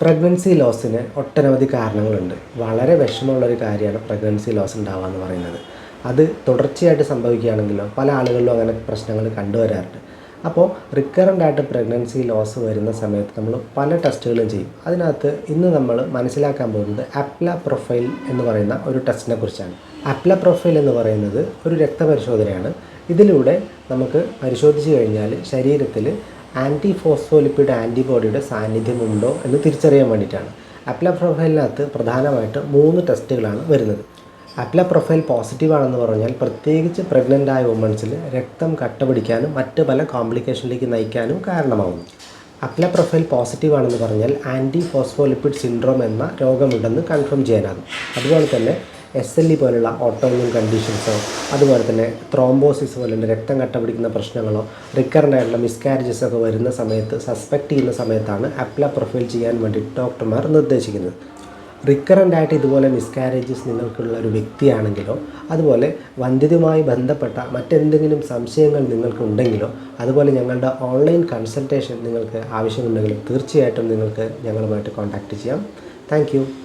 Pregnancy ലോസിന് ഒട്ടനവധി കാരണങ്ങളുണ്ട്. വളരെ വിഷമമുള്ളൊരു കാര്യമാണ് പ്രഗ്നൻസി ലോസ് ഉണ്ടാവുക എന്ന് പറയുന്നത്. അത് തുടർച്ചയായിട്ട് സംഭവിക്കുകയാണെങ്കിലോ പല ആളുകളിലും അങ്ങനെ പ്രശ്നങ്ങൾ കണ്ടുവരാറുണ്ട്. അപ്പോൾ റിക്കറന്റ് ആയിട്ട് പ്രഗ്നൻസി ലോസ് വരുന്ന സമയത്ത് നമ്മൾ പല ടെസ്റ്റുകളും ചെയ്യും. അതിനകത്ത് ഇന്ന് നമ്മൾ മനസ്സിലാക്കാൻ പോകുന്നത് അപ്ല പ്രൊഫൈൽ എന്ന് പറയുന്ന ഒരു ടെസ്റ്റിനെ കുറിച്ചാണ്. അപ്ല പ്രൊഫൈൽ എന്ന് പറയുന്നത് ഒരു രക്തപരിശോധനയാണ്. ഇതിലൂടെ നമുക്ക് പരിശോധിച്ച് കഴിഞ്ഞാൽ ശരീരത്തിൽ ആന്റി ഫോസ്ഫോലിപ്പിഡ് ആന്റിബോഡിയുടെ സാന്നിധ്യമുണ്ടോ എന്ന് തിരിച്ചറിയാൻ വേണ്ടിയിട്ടാണ്. അപ്ല പ്രൊഫൈലിനകത്ത് പ്രധാനമായിട്ട് മൂന്ന് ടെസ്റ്റുകളാണ് വരുന്നത്. അപ്ല പ്രൊഫൈൽ പോസിറ്റീവ് ആണെന്ന് പറഞ്ഞാൽ പ്രത്യേകിച്ച് പ്രഗ്നന്റ് ആയ വുമൺസിൽ രക്തം കട്ട പിടിക്കാനും മറ്റ് പല കോംപ്ലിക്കേഷനിലേക്ക് നയിക്കാനും കാരണമാകുന്നു. അപ്ല പ്രൊഫൈൽ പോസിറ്റീവ് ആണെന്ന് പറഞ്ഞാൽ ആന്റി ഫോസ്ഫോലിപ്പിഡ് സിൻഡ്രോം എന്ന രോഗമുണ്ടെന്ന് കൺഫേം ചെയ്യാനാകും. അതുപോലെ തന്നെ എസ് എൽ ഇ പോലുള്ള ഓട്ടോമിയൻ കണ്ടീഷൻസോ അതുപോലെ തന്നെ ത്രോംബോസിസ് പോലുള്ള രക്തം കട്ട പിടിക്കുന്ന പ്രശ്നങ്ങളോ റിക്കറന്റ് ആയിട്ടുള്ള മിസ്കാരേജസ് ഒക്കെ വരുന്ന സമയത്ത് സസ്പെക്ട് ചെയ്യുന്ന സമയത്താണ് അപ്ല പ്രൊഫൈൽ ചെയ്യാൻ വേണ്ടി ഡോക്ടർമാർ നിർദ്ദേശിക്കുന്നത്. റിക്കറന്റ് ആയിട്ട് ഇതുപോലെ മിസ്കാരേജസ് നിങ്ങൾക്കുള്ള ഒരു വ്യക്തിയാണെങ്കിലോ അതുപോലെ വന്ധ്യതയുമായി ബന്ധപ്പെട്ട മറ്റെന്തെങ്കിലും സംശയങ്ങൾ നിങ്ങൾക്കുണ്ടെങ്കിലോ അതുപോലെ ഞങ്ങളുടെ ഓൺലൈൻ കൺസൾട്ടേഷൻ നിങ്ങൾക്ക് ആവശ്യമുണ്ടെങ്കിലും തീർച്ചയായിട്ടും നിങ്ങൾക്ക് ഞങ്ങളുമായിട്ട് കോൺടാക്റ്റ് ചെയ്യാം. താങ്ക്